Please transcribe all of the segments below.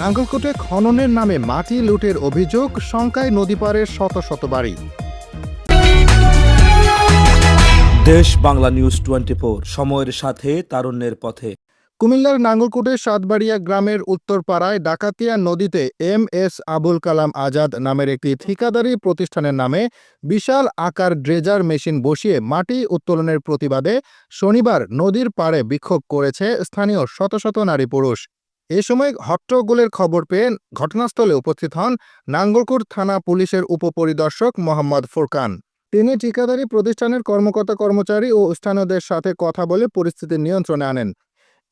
নাঙ্গলকোটে খননের নামে মাটি লুটের অভিযোগ শঙ্কায় নদীপাড়ের শত শত বাড়ি। দেশ বাংলা নিউজ টোয়েন্টি সময়ের সাথে তারুণ্যের পথে। কুমিল্লার নাঙ্গলকোটের সাতবাড়িয়া গ্রামের উত্তরপাড়ায় ডাকাতিয়া নদীতে এম এস আবুল কালাম আজাদ নামের একটি ঠিকাদারি প্রতিষ্ঠানের নামে বিশাল আকার ড্রেজার মেশিন বসিয়ে মাটি উত্তোলনের প্রতিবাদে শনিবার নদীর পাড়ে বিক্ষোভ করেছে স্থানীয় শত শত নারী পুরুষ। এ সময় হট্টগোলের খবর পেয়ে ঘটনাস্থলে উপস্থিত হন নাঙ্গলকোট থানা পুলিশের উপপরিদর্শক মোহাম্মদ ফুরকান। তিনি ঠিকাদারি প্রতিষ্ঠানের কর্মকর্তা কর্মচারী ও স্থানীয়দের সাথে কথা বলে পরিস্থিতি নিয়ন্ত্রণে আনেন।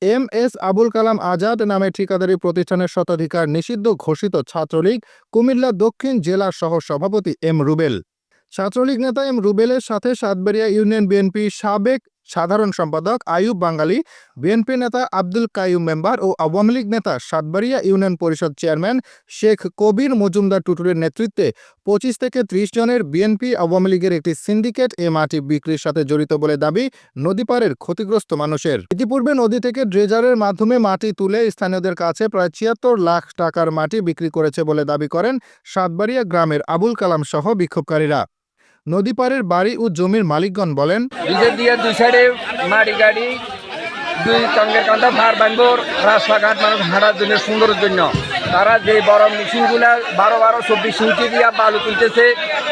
এম এস আবুল কালাম আজাদ নামে ঠিকাদারি প্রতিষ্ঠানের শতাধিকার নিষিদ্ধ ঘোষিত ছাত্রলীগ কুমিল্লা দক্ষিণ জেলা সহ সভাপতি এম রুবেল। ছাত্রলীগ নেতা এম রুবেলের সাথে সাতবাড়িয়া ইউনিয়ন বিএনপি সাবেক সাধারণ সম্পাদক আয়ুব বাঙালি বিএনপি নেতা আব্দুল কাইয়ুম মেম্বার ও আওয়ামী লীগ নেতা সাতবাড়িয়া ইউনিয়ন পরিষদ চেয়ারম্যান শেখ কবির মজুমদার টুটুরের নেতৃত্বে পঁচিশ থেকে ত্রিশ জনের বিএনপি আওয়ামী লীগের একটি সিন্ডিকেট এ মাটি বিক্রির সাথে জড়িত বলে দাবি নদীপাড়ের ক্ষতিগ্রস্ত মানুষের। ইতিপূর্বে নদী থেকে ড্রেজারের মাধ্যমে মাটি তুলে স্থানীয়দের কাছে প্রায় ছিয়াত্তর লাখ টাকার মাটি বিক্রি করেছে বলে দাবি করেন সাতবাড়িয়া গ্রামের আবুল কালাম সহ বিক্ষোভকারীরা। নদীপাড়ের বাড়ি ও জমির মালিকগণ বলেন দিয়ে দুই সাইডে মাটি গাড়ি কান্দা ভার বানবো রাস্তাঘাট মানুষ হাঁটার জন্য, সুন্দরের জন্য। তারা যে বড় মেশিনগুলা বারো বারো চব্বিশ ইঞ্চি দিয়া বালু তুলতেছে,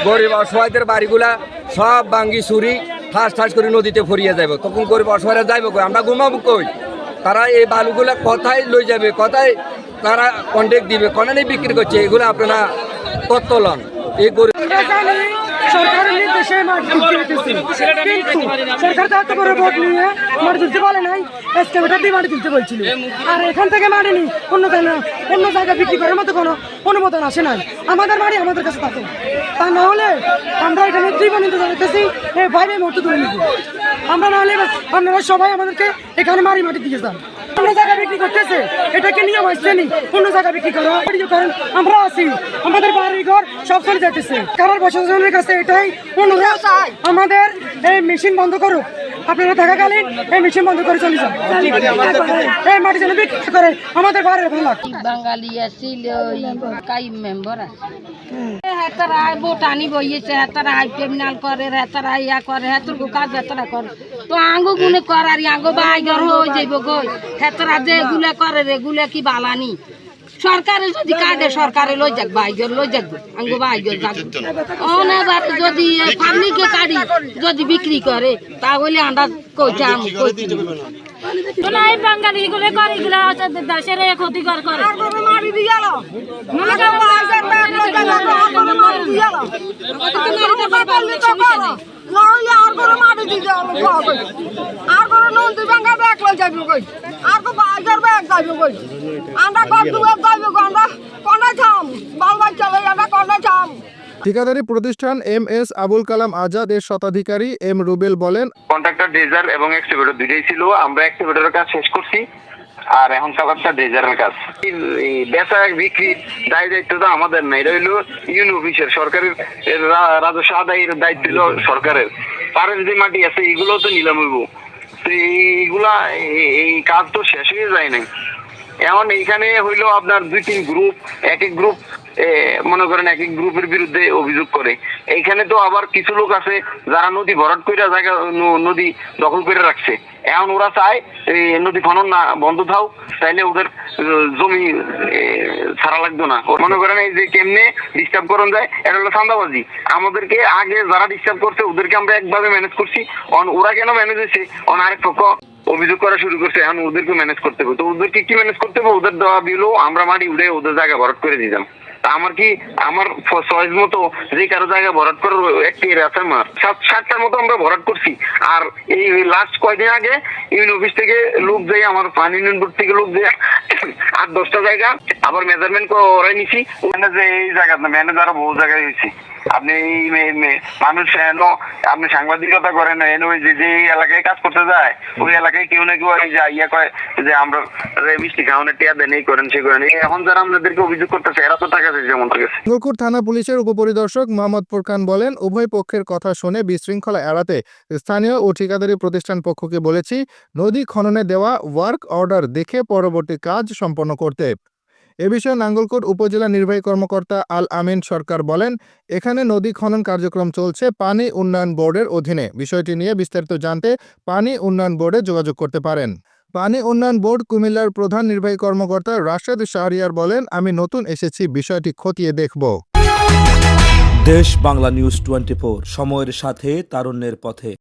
গরিব অসহায়দের বাড়িগুলা সব বাঙ্গি চুরি ঠাস ঠাস করে নদীতে ফরিয়ে যাবে তখন গরিব অসহায়রা যাইব কই? আমরা ঘুমাবো কই? তারা এই বালুগুলা কোথায় লই যাবে? কোথায় তারা কন্ট্যাক্ট দিবে? কনে বিক্রি করছে? এগুলো আপনারা তত্ত্ব এই গরিব আমরা জানি সরকারের নির্দেশে মাঠ তুলতে হইতেছে আর এখান থেকে অন্য বিক্রি করার কোনো আসে আমাদের আমাদের কাছে থাকে তা না হলে আমরা এখানে তুলে নিব আমরা না হলে আপনারা সবাই আমাদেরকে এখানে মারি মাটি দিয়ে যান। অন্য জায়গায় বিক্রি করতেছে? এটাকে নিয়ম আসছে নি। অন্য জায়গায় বিক্রি করো। করেন আমরা আছি। আমাদের বাড়ি ঘর সব চলে যাইতেছে। কারণ প্রশাসনের কাছে এটাই অনুরোধ। আমাদের এই মেশিন বন্ধ করুক। আপনারা থাকাকালীন এই মেশিন বন্ধ করে চলে যান। এই মাটি যেন বিক্রি করে, আমাদের বাড়ি ভালো। বাঙালি ওই কাই মেম্বার আছে। হেতারা বোটানি বইয়েছে হেতারা হাই ক্রিমিনাল করে হেতারা ইয়া করে হেতর কাজ হেতারা করে। তো আঙ্গু গুনে করার আঙ্গু বাইগর হয়ে যাইব গই হেতারা যে গুলে করে রে গুলে কি বালানি? সরকারে যদি কাটে সরকারে লই যাক বাইগর লই যাক আঙ্গু বাইগর যাক। অনেবার যদি পাবলিকে কাটি যদি বিক্রি করে তাহলে কইতাম কইতে তোলা এই বাঙালি গুলো করে এগুলো দেশের ক্ষতিকর করে। কোনো মাটি দিতে আর নন্দী ব্যাগ লই যাবি কই? আর তো বাইকের ব্যাগ যাবি কই? আমরা দূর যাবি কই? আমরা কোনে থাম বাল বাচ্চা লই আমরা কোনে থাম ঠিকাদারি প্রতিষ্ঠান এম এস আবুল কালাম আজাদ এর শতাধিকারী এম রুবেল বলেন কন্ট্রাক্টর ডেজার এবং দুইটাই ছিল। আমরা কাজ শেষ করছি। আর এখন সকালটা ডেজারের কাজ। এই বেচা বিক্রি দায় দায়িত্ব তো আমাদের না। এটা হইল ইউনি অফিসের সরকারের রাজস্ব আদায়ের দায়িত্ব সরকারের। পারের যে মাটি আছে এগুলো তো নিলাম হইব। এইগুলা এই- এই কাজ তো শেষ হয়ে যায় নাই। এখন এইখানে হইল আপনার দুই তিন গ্রুপ এক এক গ্রুপ মনে করেন এক এক গ্রুপের বিরুদ্ধে অভিযোগ করে। এইখানে তো আবার কিছু লোক আছে যারা নদী ভরাট করে জায়গা নদী দখল করে রাখছে। এখন ওরা চায় নদী খনন না, বন্ধ থাও তাইলে ওদের জমি ছাড়া লাগতো না। মনে করেন এই যে কেমনে ডিস্টার্ব করন যায়, এটা হলো চান্দাবাজি আমাদেরকে আগে যারা ডিস্টার্ব করছে, ওদেরকে আমরা একভাবে ম্যানেজ করছি। অন- ওরা কেন ম্যানেজ হয়েছে অন আরেক পক্ষ অভিযোগ করা শুরু করছে, এখন ওদেরকে ম্যানেজ করতে হবে। তো ওদেরকে কি ম্যানেজ করতে হবে? ওদের দেওয়া বিলও আমরা মাটি উড়ে ওদের জায়গায় ভরাট করে দিতাম আমার কি আমার চয়েস মতো যে কারও জায়গা ভরাট করার একটি এর আছে আমার। সাত, সাতটার মতো আমরা ভরাট করছি। আর এই লাস্ট কয়দিন আগে ইউনিয়ন অফিস থেকে লোক যাই আমার পানি ইউনিয়ন বোর্ড থেকে লোক যাই আট, দশটা জায়গা আবার মেজারমেন্ট করে নিছি। ওখানে যে এই জায়গা না ম্যানেজারও বহু জায়গায় হয়েছি আপনি মানুষ এনো, আপনি সাংবাদিকতা করেন, এনো, ওই যে যে এলাকায় কাজ করতে যায়, ওই এলাকায় কেউ না কেউ এই যে ইয়া কয় যে আমরা মিষ্টি খাওয়ানোর টিয়া দেন, এই করেন, সে করেন। এখন যারা আমাদেরকে অভিযোগ করতেছে, এরা তো টাকা চাইছে আমাদের কাছে নাঙ্গলকোট থানা পুলিশের উপপরিদর্শক মোহাম্মদ ফুরকান বলেন, উভয় পক্ষের কথা শুনে বিশৃঙ্খলা এড়াতে স্থানীয় ও ঠিকাদারি প্রতিষ্ঠান পক্ষকে বলেছি, নদী খননে দেওয়া ওয়ার্ক অর্ডার দেখে পরবর্তী কাজ সম্পন্ন করতে। এ বিষয়ে নাঙ্গলকোট উপজেলা নির্বাহী কর্মকর্তা আল আমিন সরকার বলেন, এখানে নদী খনন কার্যক্রম চলছে পানি উন্নয়ন বোর্ডের অধীনে। বিষয়টি নিয়ে বিস্তারিত জানতে পানি উন্নয়ন বোর্ডে যোগাযোগ করতে পারেন। পানি উন্নয়ন বোর্ড কুমিল্লার প্রধান নির্বাহী কর্মকর্তা রাশেদ শাহরিয়ার বলেন, আমি নতুন এসেছি, বিষয়টি খতিয়ে দেখব। দেশ বাংলা নিউজ টোয়েন্টি সময়ের সাথে, তারুণ্যের পথে।